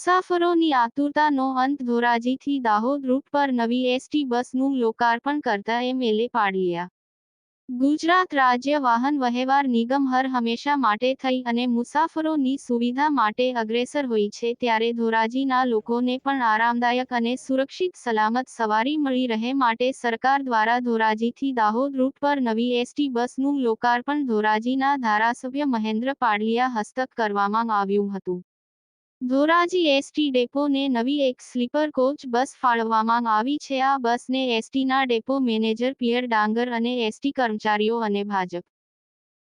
મુસાફરોની આતુરતાનો અંત ધોરાજીથી દાહોદ રૂટ પર નવી એસટી બસનું લોકાર્પણ કરતા એમએલએ પાડલિયા ગુજરાત રાજ્ય વાહન વ્યવહાર નિગમ હર હંમેશા માટે થઈ અને મુસાફરોની સુવિધા માટે અગ્રેસર હોય છે ત્યારે ધોરાજીના લોકોને પણ આરામદાયક અને સુરક્ષિત સલામત સવારી મળી રહે માટે સરકાર દ્વારા ધોરાજીથી દાહોદ રૂટ પર નવી એસટી બસનું લોકાર્પણ ધોરાજીના ધારાસભ્ય મહેન્દ્ર પાડલિયા હસ્તક કરવામાં આવ્યું હતું. ધોરાજી એસટી ડેપોને નવી એક સ્લીપર કોચ બસ ફાળવવામાં આવી છે. આ બસને એસટીના ડેપો મેનેજર પિયર ડાંગર અને એસટી કર્મચારીઓ અને ભાજપ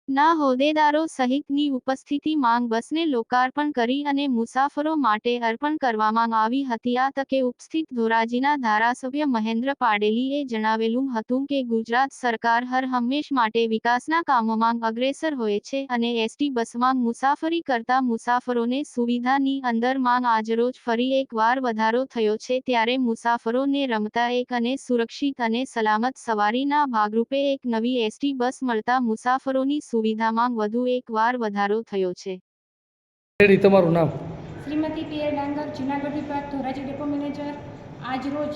ના હોદ્દેદારો સહિતની ઉપસ્થિતિ માંગ બસને લોકાર્પણ કરી અને મુસાફરો માટે અર્પણ કરવામાં આવી હતી. આ તકે ઉપસ્થિત ધોરાજીના ધારાસભ્ય મહેન્દ્ર પાડેલીએ જણાવેલું હતું કે ગુજરાત સરકાર હર હંમેશ માટે વિકાસના કામોમાં અગ્રેસર હોય છે અને એસટી બસમાં મુસાફરી કરતા મુસાફરોને સુવિધાની અંદર માંગ આજરોજ ફરી એકવાર વધારો થયો છે. ત્યારે મુસાફરોને રમતા એક અને સુરક્ષિત અને સલામત સવારીના ભાગરૂપે એક નવી એસટી બસ મળતા મુસાફરોની સુવિધામાં વધુ એકવાર વધારો થયો છે. રેડી તમારું નામ? શ્રીમતી પીએર ડાંગર જુનાગઢ વિભાગ ધોરાજી ડેપો મેનેજર. આજ રોજ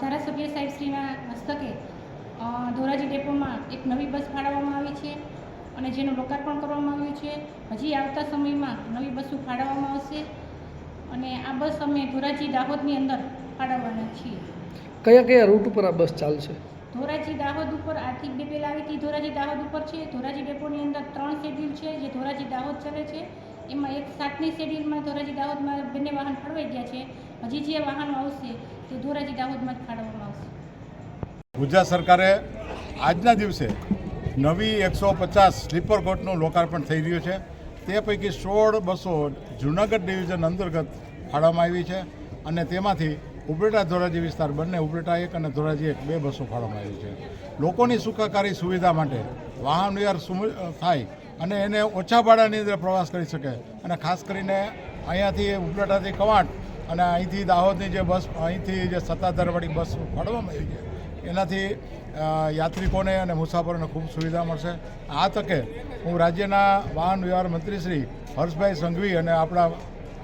ધારાસભ્ય સાહેબશ્રીના હસ્તકે ધોરાજી ડેપોમાં એક નવી બસ ફાળવવામાં આવી છે અને જેનું લોકાર્પણ કરવામાં આવ્યું છે. હજી આવતા સમયમાં નવી બસો ફાળવવામાં આવશે અને આ બસ અમે ધોરાજી દાહોદની અંદર ફાળવવાના છીએ. કયા કયા રૂટ ઉપર આ બસ ચાલશે? ધોરાજી દાહોદ ઉપર આર્થિક બે પહેલાં આવી હતી ધોરાજી દાહોદ ઉપર છે. ધોરાજી ડેપોની અંદર ત્રણ શેડ્યુલ છે જે ધોરાજી દાહોદ ચાલે છે. એમાં એક સાતની શેડ્યુલમાં ધોરાજી દાહોદમાં બંને વાહન ફાળવાઈ ગયા છે. હજી જે વાહનો આવશે તે ધોરાજી દાહોદમાં જ ફાળવવામાં આવશે. ગુજરાત સરકારે આજના દિવસે નવી એકસો પચાસ સ્લીપર કોચનું લોકાર્પણ થઈ રહ્યું છે. તે પૈકી સોળ બસો જૂનાગઢ ડિવિઝન અંતર્ગત ફાળવવામાં આવી છે અને તેમાંથી ઉપલેટા ધોરાજી વિસ્તાર બંને, ઉપલેટા એક અને ધોરાજી એક, બે બસો ફાળવવામાં આવી છે. લોકોની સુખાકારી સુવિધા માટે વાહન વ્યવહાર થાય અને એને ઓછા ભાડાની અંદર પ્રવાસ કરી શકે. અને ખાસ કરીને અહીંયાથી ઉપલેટાથી કવાંટ અને અહીંથી દાહોદની જે બસ, અહીંથી જે સત્તાધારવાળી બસ ફાળવવામાં આવી છે, એનાથી યાત્રિકોને અને મુસાફરોને ખૂબ સુવિધા મળશે. આ તકે હું રાજ્યના વાહન વ્યવહાર મંત્રી શ્રી હર્ષભાઈ સંઘવી અને આપણા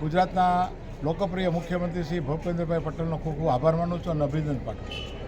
ગુજરાતના લોકપ્રિય મુખ્યમંત્રી શ્રી ભૂપેન્દ્રભાઈ પટેલનો ખૂબ ખૂબ આભાર માનું છું અને અભિનંદન પાઠવું છું.